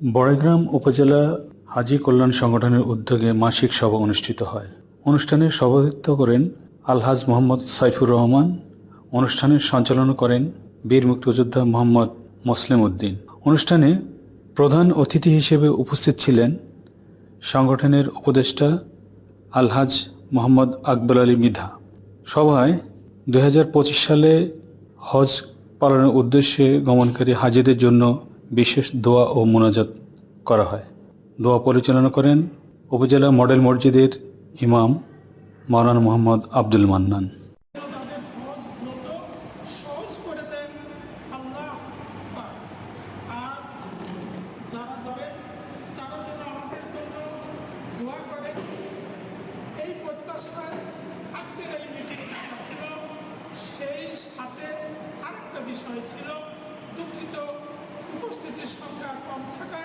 বড়াইগ্রাম উপজেলা হাজি কল্যাণ সংগঠনের উদ্যোগে মাসিক সভা অনুষ্ঠিত হয়। অনুষ্ঠানে সভাপতিত্ব করেন আলহাজ মোহাম্মদ সাইফুর রহমান। অনুষ্ঠানের সঞ্চালনা করেন বীর মুক্তিযোদ্ধা মোহাম্মদ মোসলেম উদ্দিন। অনুষ্ঠানে প্রধান অতিথি হিসেবে উপস্থিত ছিলেন সংগঠনের উপদেষ্টা আলহাজ মোহাম্মদ আকবর আলী মিধা। সভায় দু হাজার পঁচিশ সালে হজ পালনের উদ্দেশ্যে গমনকারী হাজিদের জন্য বিশেষ দোয়া ও মোনাজাত করা হয়। দোয়া পরিচালনা করেন উপজেলা মডেল মসজিদের ইমাম মাওলানা মোহাম্মদ আব্দুল মান্নান। বিষয় ছিল উপস্থিতির সংখ্যা কম থাকায়